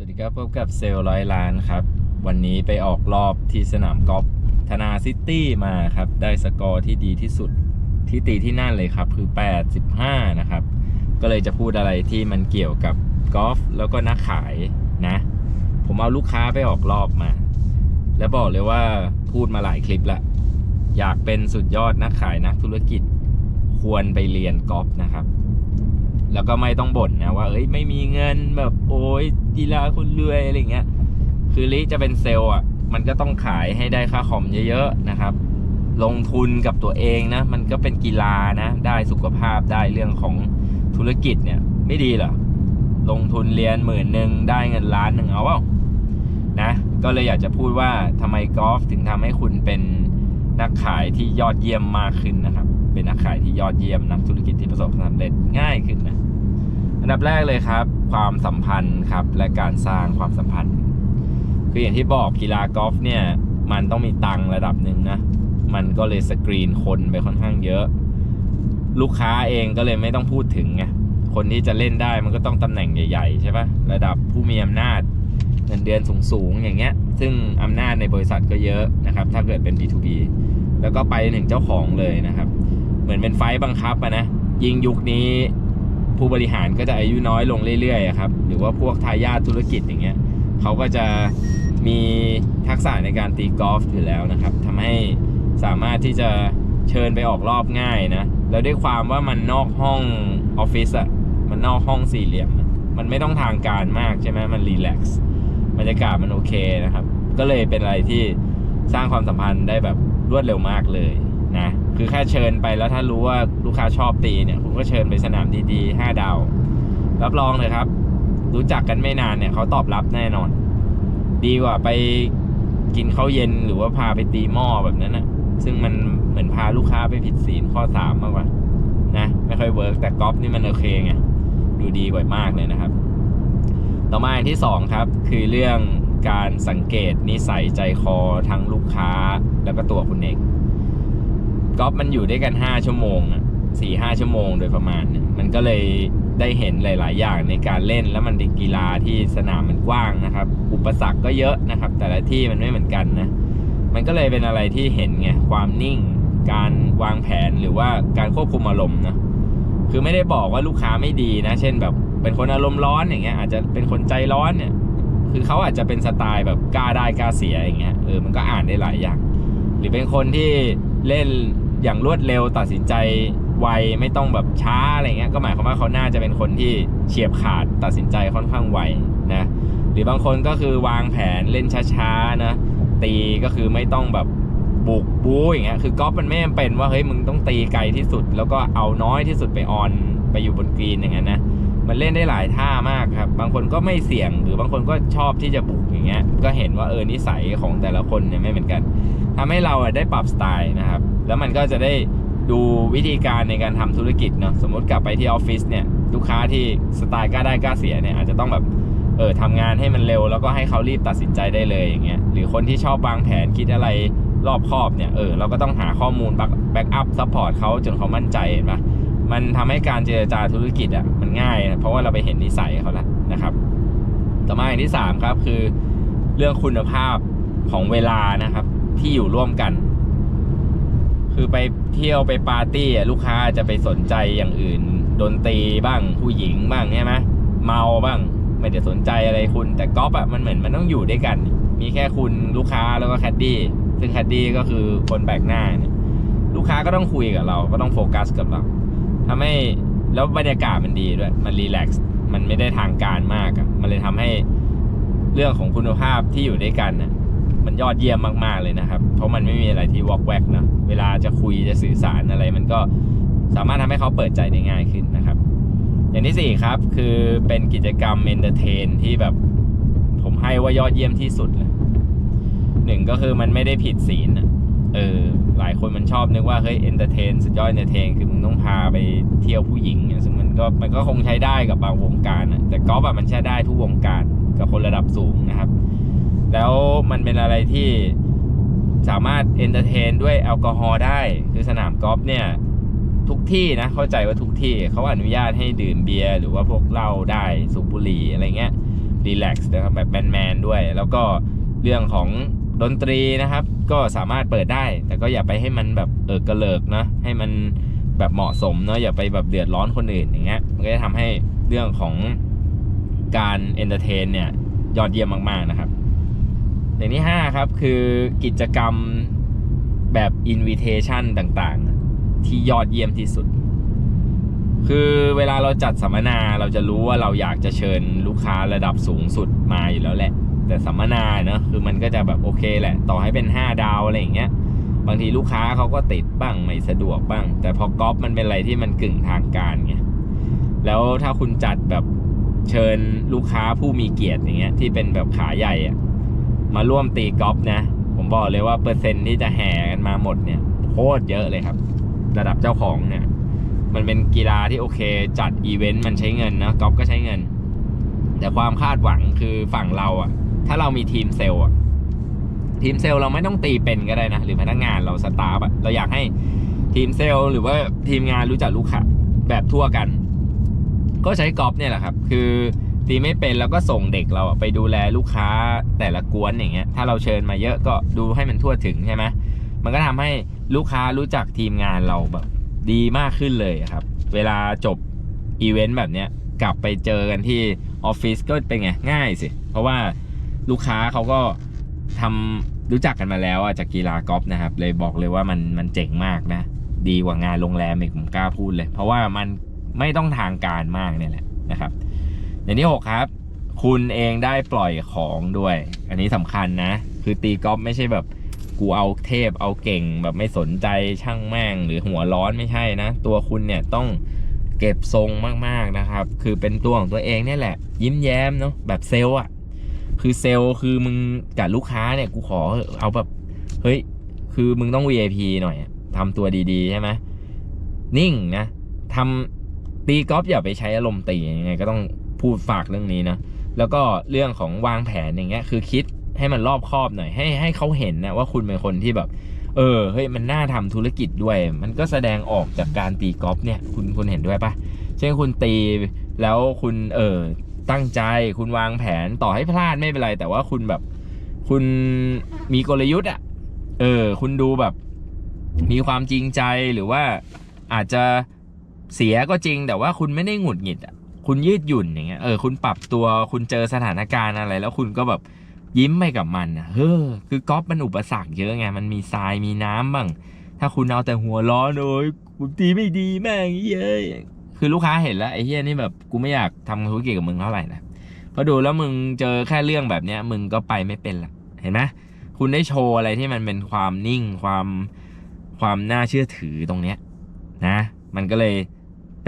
สวัสดีครับพบกับเซลล์ร้อยล้านครับ วันนี้ไปออกรอบที่สนามกอล์ฟธนาซิตี้มาครับ ได้สกอร์ที่ดีที่สุดที่ตีที่นั่นเลยครับ คือ 85 นะครับ ก็เลยจะพูดอะไรที่มันเกี่ยวกับกอล์ฟแล้วก็นักขายนะ ผมเอาลูกค้าไปออกรอบมา แล้วบอกเลยว่าพูดมาหลายคลิปละ อยากเป็นสุดยอดนักขายนักธุรกิจ ควรไปเรียนกอล์ฟนะครับ แล้วก็ไม่ต้องบ่นนะว่าเอ้ยไม่มีเงินแบบโอ้ยกีฬาคนรวยอะไรเงี้ย คือลิจะเป็นเซลล์อะ มันก็ต้องขายให้ได้ค่าคอมเยอะๆนะครับ ลงทุนกับตัวเองนะ มันก็เป็นกีฬานะ ได้สุขภาพได้เรื่องของธุรกิจเนี่ย ไม่ดีเหรอลงทุนเรียนหมื่นหนึ่งได้เงินล้านหนึ่งเอาเปล่านะก็เลยอยากจะพูดว่าทำไมกอล์ฟถึงทำให้คุณเป็นนักขายที่ยอดเยี่ยมมากขึ้นนะครับ เป็นนักขายที่ยอดเยี่ยมนักธุรกิจที่ประสบความสำเร็จง่ายขึ้นนะอันดับแรกเลยครับ ความสัมพันธ์ครับและการสร้างความสัมพันธ์ คืออย่างที่บอกกีฬากอล์ฟเนี่ยมันต้องมีตังระดับหนึ่งนะมันก็เลยสกรีนคนไปค่อนข้างเยอะ ลูกค้าเองก็เลยไม่ต้องพูดถึงไงคนที่จะเล่นได้มันก็ต้องตำแหน่งใหญ่ ๆ ใช่ปะระดับผู้มีอำนาจเงินเดือนสูงๆอย่างเงี้ย ซึ่งอำนาจในบริษัทก็เยอะนะครับ ถ้าเกิดเป็น B2B แล้วก็ไปถึงเจ้าของเลยนะครับ เหมือนเป็นไฟต์บังคับอะนะยิ่งยุคนี้ผู้บริหารก็จะอายุน้อยลงเรื่อยๆครับหรือว่าพวกทายาทธุรกิจอย่างเงี้ยเขาก็จะมีทักษะในการตีกอล์ฟอยู่แล้วนะครับทำให้สามารถที่จะเชิญไปออกรอบง่ายนะแล้วด้วยความว่ามันนอกห้องออฟฟิศอะมันนอกห้องสี่เหลี่ยม มันไม่ต้องทางการมากใช่ไหมมันรีแลกซ์บรรยากาศมันโอเคนะครับ ก็เลยเป็นอะไรที่สร้างความสัมพันธ์ได้แบบรวดเร็วมากเลย นะคือแค่เชิญไปแล้วถ้ารู้ว่าลูกค้าชอบตีเนี่ยคุณก็เชิญไปสนามดีๆห้าดาวรับรองเลยครับ รู้จักกันไม่นานเนี่ยเขาตอบรับแน่นอน ดีกว่าไปกินข้าวเย็นหรือว่าพาไปตีหม้อแบบนั้นนะซึ่งมันเหมือนพาลูกค้าไปผิดศีลข้อสามมากกว่านะไม่ค่อยเวิร์กแต่กอล์ฟนี่มันโอเคไงดูดีกว่ามากเลยนะครับ ต่อมาอันที่สองครับ คือเรื่องการสังเกตนิสัยใจคอทั้งลูกค้าแล้วก็ตัวคุณเอง กอล์ฟมันอยู่ด้วยกัน 5 ชั่วโมงอะสี่ห้าชั่วโมงโดยประมาณเนี่ยมันก็เลยได้เห็นหลาย ๆ อย่างในการเล่นแล้วมันเป็นกีฬาที่สนามมันกว้างนะครับ อุปสรรคก็เยอะนะครับ แต่ละที่มันไม่เหมือนกันนะมันก็เลยเป็นอะไรที่เห็นไงความนิ่ง การวางแผนหรือว่าการควบคุมอารมณ์นะคือไม่ได้บอกว่าลูกค้าไม่ดีนะ เช่นแบบเป็นคนอารมณ์ร้อนอย่างเงี้ยอาจจะเป็นคนใจร้อนเนี่ยคือเขาอาจจะเป็นสไตล์แบบกล้าได้กล้าเสียอย่างเงี้ยเออมันก็อ่านได้หลายอย่าง หรือเป็นคนที่เล่น อย่างรวดเร็วตัดสินใจไวไม่ต้องแบบช้าอะไรเงี้ยก็หมายความว่าเขาน่าจะเป็นคนที่เฉียบขาดตัดสินใจค่อนข้างไวนะหรือบางคนก็คือวางแผนเล่นช้าๆนะตีก็คือไม่ต้องแบบบุกบู๊อย่างเงี้ยคือกอล์ฟมันไม่จำเป็นว่าเฮ้ยมึงต้องตีไกลที่สุด แล้วก็เอาน้อยที่สุดไปออนไปอยู่บนกรีนอย่างเงี้ยนะมันเล่นได้หลายท่ามากครับ บางคนก็ไม่เสี่ยงหรือบางคนก็ชอบที่จะบุกอย่างเงี้ยก็เห็นว่าเออนิสัยของแต่ละคนเนี่ยไม่เหมือนกันทำให้เราได้ปรับสไตล์นะครับ แล้วมันก็จะได้ดูวิธีการในการทำธุรกิจเนาะสมมติกลับไปที่ออฟฟิศเนี่ยลูกค้าที่สไตล์กล้าได้กล้าเสียเนี่ยอาจจะต้องแบบเออทำงานให้มันเร็วแล้วก็ให้เขารีบตัดสินใจได้เลยอย่างเงี้ยหรือคนที่ชอบวางแผนคิดอะไรรอบคอบเนี่ยเออเราก็ต้องหาข้อมูลแบ็กอัพซัพพอร์ตเขาจนเขามั่นใจเห็นปะมันทำให้การเจรจาธุรกิจอะมันง่ายนะเพราะว่าเราไปเห็นนิสัยเขาแล้วนะครับ ต่อมาอย่างที่สามครับคือเรื่องคุณภาพของเวลานะครับที่อยู่ร่วมกัน คือไปเที่ยวไปปาร์ตี้อะลูกค้าจะไปสนใจอย่างอื่นดนตรีบ้างผู้หญิงบ้างใช่ไหมเมาบ้าง ไม่ได้สนใจอะไรคุณ แต่กอล์ฟอะมันเหมือนมันต้องอยู่ด้วยกัน มีแค่คุณลูกค้าแล้วก็แคดดี้ซึ่งแคดดี้ก็คือคนแบกหน้าเนี่ยลูกค้าก็ต้องคุยกับเรา ก็ต้องโฟกัสกับเราทำให้แล้วบรรยากาศมันดีด้วย มันรีแลกซ์มันไม่ได้ทางการมากอะมันเลยทำให้เรื่องของคุณภาพที่อยู่ด้วยกันน่ะ มันยอดเยี่ยมมากๆเลยนะครับ เพราะมันไม่มีอะไรที่วอกแวกนะเวลาจะคุยจะสื่อสารอะไร มันก็สามารถทำให้เขาเปิดใจได้ง่ายขึ้นนะครับ อย่างที่สี่ครับ คือเป็นกิจกรรมเอนเตอร์เทนที่แบบผมให้ว่ายอดเยี่ยมที่สุดเลยหนึ่งก็คือมันไม่ได้ผิดศีลอะเออหลายคนมันชอบนึกว่าเฮ้ยเอนเตอร์เทนสุดยอดเอนเตอร์เทนคือมึงต้องพาไปเที่ยวผู้หญิงเนี่ยซึ่งมันก็มันก็คงใช้ได้กับบางวงการอะแต่กอล์ฟอะมันใช้ได้ทุกวงการกับคนระดับสูงนะครับ แล้วมันเป็นอะไรที่สามารถเอนเตอร์เทนด้วยแอลกอฮอล์ได้ คือสนามกอล์ฟเนี่ย ทุกที่นะ เข้าใจว่าทุกที่เขาอนุญาตให้ดื่มเบียร์หรือว่าพวกเหล้าได้สูบบุหรี่อะไรเงี้ยรีแลกซ์นะครับแบบแมนๆด้วย แล้วก็เรื่องของดนตรีนะครับ ก็สามารถเปิดได้ แต่ก็อย่าไปให้มันแบบเออกระเลิกนะ ให้มันแบบเหมาะสมเนาะอย่าไปแบบเดือดร้อนคนอื่นอย่างเงี้ยมันก็จะทำให้เรื่องของการเอนเตอร์เทนเนี่ย ยอดเยี่ยมมาก ๆ นะครับ อย่างที่5ครับคือกิจกรรมแบบอินวิเทชันต่างๆ ที่ยอดเยี่ยมที่สุด คือเวลาเราจัดสัมมนาเราจะรู้ว่าเราอยากจะเชิญลูกค้าระดับสูงสุดมาอยู่แล้วแหละ แต่สัมมนาเนอะคือมันก็จะแบบโอเคแหละ ต่อให้เป็น 5 ดาวอะไรอย่างเงี้ยบางทีลูกค้าเขาก็ติดบ้างไม่สะดวกบ้าง แต่พอกอล์ฟมันเป็นอะไรที่มันกึ่งทางการไงแล้วถ้าคุณจัดแบบเชิญลูกค้าผู้มีเกียรติอย่างเงี้ยที่เป็นแบบขาใหญ่อะ มาร่วมตีกอล์ฟนะ ผมบอกเลยว่าเปอร์เซ็นต์ที่จะแห่กันมาหมดเนี่ยโคตรเยอะเลยครับ ระดับเจ้าของเนี่ย มันเป็นกีฬาที่โอเค จัดอีเวนต์มันใช้เงินนะกอล์ฟก็ใช้เงิน แต่ความคาดหวังคือฝั่งเราอะถ้าเรามีทีมเซลล์อะทีมเซลล์เราไม่ต้องตีเป็นก็ได้นะ หรือพนักงานเราสตาฟอะเราอยากให้ทีมเซลล์หรือว่าทีมงานรู้จักลูกค้าแบบทั่วกัน ก็ใช้กอล์ฟเนี่ยแหละครับ คือ ตีไม่เป็นแล้วก็ส่งเด็กเราไปดูแลลูกค้าแต่ละกวนอย่างเงี้ยถ้าเราเชิญมาเยอะก็ดูให้มันทั่วถึงใช่ไหมมันก็ทำให้ลูกค้ารู้จักทีมงานเราแบบดีมากขึ้นเลยครับ เวลาจบอีเวนต์แบบเนี้ยกลับไปเจอกันที่ออฟฟิศก็เป็นไงง่ายสิ เพราะว่าลูกค้าเขาก็ทำรู้จักกันมาแล้วจากกีฬากอล์ฟนะครับ เลยบอกเลยว่ามันมันเจ๋งมากนะ ดีกว่างานโรงแรมอีกผมกล้าพูดเลย เพราะว่ามันไม่ต้องทางการมากเนี่ยแหละนะครับ อย่างที่6ครับ คุณเองได้ปล่อยของด้วย อันนี้สำคัญนะ คือตีกอล์ฟไม่ใช่แบบกูเอาเทพเอาเก่งแบบไม่สนใจช่างแม่งหรือหัวร้อนไม่ใช่นะ ตัวคุณเนี่ยต้องเก็บทรงมากๆนะครับ คือเป็นตัวของตัวเองเนี่ยแหละ ยิ้มแย้มเนาะแบบเซลล์อะคือเซลล์คือมึงกับลูกค้าเนี่ยกูขอเอาแบบเฮ้ยคือมึงต้อง VIP หน่อยทำตัวดีๆใช่ไหมนิ่งนะทำตีกอล์ฟอย่าไปใช้อารมณ์ตียังไงก็ต้อง พูดฝากเรื่องนี้นะ แล้วก็เรื่องของวางแผนอย่างเงี้ย คือคิดให้มันรอบคอบหน่อยให้ให้เขาเห็นนะว่าคุณเป็นคนที่แบบ เออเฮ้ยมันน่าทำธุรกิจด้วย มันก็แสดงออกจากการตีกอล์ฟเนี่ยคุณคุณเห็นด้วยปะเช่นคุณตีแล้วคุณเออตั้งใจคุณวางแผนต่อให้พลาดไม่เป็นไร แต่ว่าคุณแบบ คุณมีกลยุทธ์อะเออ คุณดูแบบ มีความจริงใจหรือว่าอาจจะเสียก็จริงแต่ว่าคุณไม่ได้หงุดหงิดอะ คุณยืดหยุ่นอย่างเงี้ยเออคุณปรับตัวคุณเจอสถานการณ์อะไร แล้วคุณก็แบบยิ้มไปกับมันอะเฮ้อคือกอล์ฟมันอุปสรรคเยอะไงมันมีทรายมีน้ำบ้าง ถ้าคุณเอาแต่หัวร้อนโอ้ยกูตีไม่ดีแม่งเย้ยคือลูกค้าเห็นแล้วไอ้เฮียนี่แบบกูไม่อยากทำธุรกิจกับมึงเท่าไหร่นะเพราะดูแล้วมึงเจอแค่เรื่องแบบเนี้ยมึงก็ไปไม่เป็นละเห็นไหมคุณได้โชว์อะไรที่มันเป็นความนิ่งความความน่าเชื่อถือตรงเนี้ยนะ มันก็เลย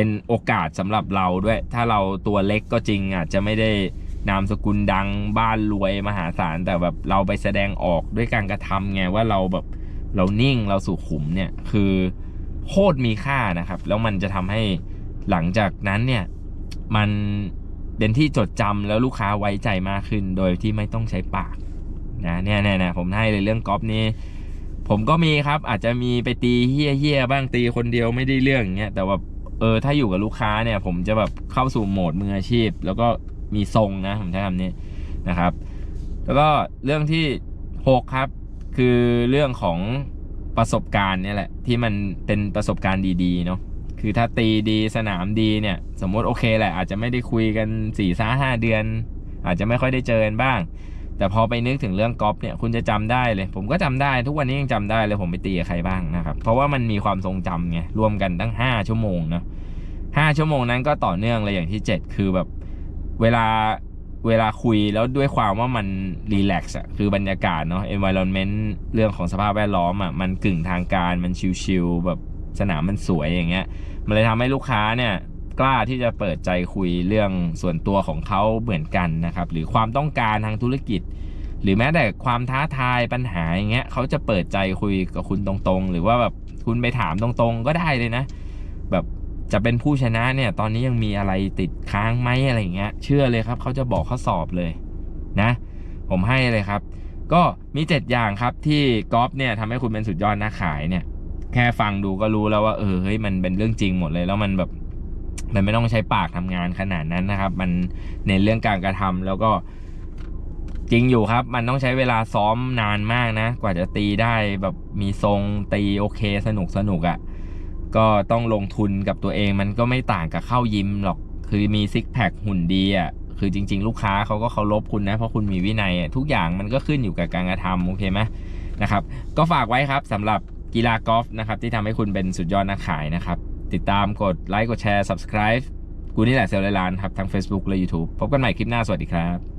เป็นโอกาสสำหรับเราด้วย ถ้าเราตัวเล็กก็จริงอาจจะไม่ได้นามสกุลดังบ้านรวยมหาศาลแต่แบบเราไปแสดงออกด้วยการกระทำไงว่าเราแบบเรานิ่งเราสุขุมเนี่ยคือโคตรมีค่านะครับ แล้วมันจะทำให้หลังจากนั้นเนี่ยมันเป็นที่จดจำแล้วลูกค้าไว้ใจมากขึ้น โดยที่ไม่ต้องใช้ปากนะเนี่ยเนี่ยนะผมให้เลยเรื่องกอล์ฟนี้ผมก็มีครับอาจจะมีไปตีเฮี้ยเฮี้ยบ้างตีคนเดียวไม่ได้เรื่องอย่างเงี้ยแต่ว่า เออถ้าอยู่กับลูกค้าเนี่ย ผมจะแบบเข้าสู่โหมดมืออาชีพ แล้วก็มีทรงนะผมใช้คำนี้นะครับ แล้วก็เรื่องที่ 6 ครับ คือเรื่องของประสบการณ์เนี่ยแหละ ที่มันเป็นประสบการณ์ดีๆเนาะคือถ้าตีดีสนามดีเนี่ย สมมติโอเคแหละ อาจจะไม่ได้คุยกัน4ี่ห้าเดือน อาจจะไม่ค่อยได้เจอกันบ้าง แต่พอไปนึกถึงเรื่องกอล์ฟเนี่ยคุณจะจำได้เลย ผมก็จำได้ทุกวันนี้ยังจำได้เลยผมไปตีกับใครบ้างนะครับ เพราะว่ามันมีความทรงจำไงรวมกันตั้ง 5 ชั่วโมงเนาะห้าชั่วโมงนั้นก็ต่อเนื่องเลยอย่างที่ 7 คือแบบเวลาเวลาคุยแล้วด้วยความว่ามันรีแลกซ์อะคือบรรยากาศเนาะ environment เรื่องของสภาพแวดล้อมอะมันกึ่งทางการมันชิลๆแบบสนามมันสวยอย่างเงี้ย มันเลยทำให้ลูกค้าเนี่ย กล้าที่จะเปิดใจคุยเรื่องส่วนตัวของเขาเหมือนกันนะครับ หรือความต้องการทางธุรกิจ หรือแม้แต่ความท้าทายปัญหาอย่างเงี้ยเขาจะเปิดใจคุยกับคุณตรงๆ หรือว่าแบบคุณไปถามตรงๆ ก็ได้เลยนะ แบบจะเป็นผู้ชนะเนี่ย ตอนนี้ยังมีอะไรติดค้างไหมอะไรเงี้ย เชื่อเลยครับ เขาจะบอกข้อสอบเลยนะ ผมให้เลยครับ ก็มีเจ็ดอย่างครับที่กอล์ฟเนี่ยทำให้คุณเป็นสุดยอดนักขายเนี่ย แค่ฟังดูก็รู้แล้วว่าเออเฮ้ยมันเป็นเรื่องจริงหมดเลย แล้วมันแบบ มันไม่ต้องใช้ปากทำงานขนาดนั้นนะครับ มันในนเรื่องการกระทำแล้วก็จริงอยู่ครับ มันต้องใช้เวลาซ้อมนานมากนะ กว่าจะตีได้แบบมีทรงตีโอเคสนุกสนุกอะ่ะ ก็ต้องลงทุนกับตัวเองมันก็ไม่ต่างกับเข้ายิมหรอก คือมีซิกแพคหุ่นดีอะ่ะ คือจริง ๆ ลูกค้าเขาก็เคารพคุณนะ เพราะคุณมีวินัยทุกอย่างมันก็ขึ้นอยู่กับการกระทำโอเคไหมนะครับ ก็ฝากไว้ครับสำหรับกีฬากอล์ฟนะครับที่ทำให้คุณเป็นสุดยอดนักขายนะครับ ติดตามกดไลค์กดแชร์ subscribe กูนี่แหละเซลล์ร้อยล้านครับทั้ง Facebook และ YouTube พบกันใหม่คลิปหน้าสวัสดีครับ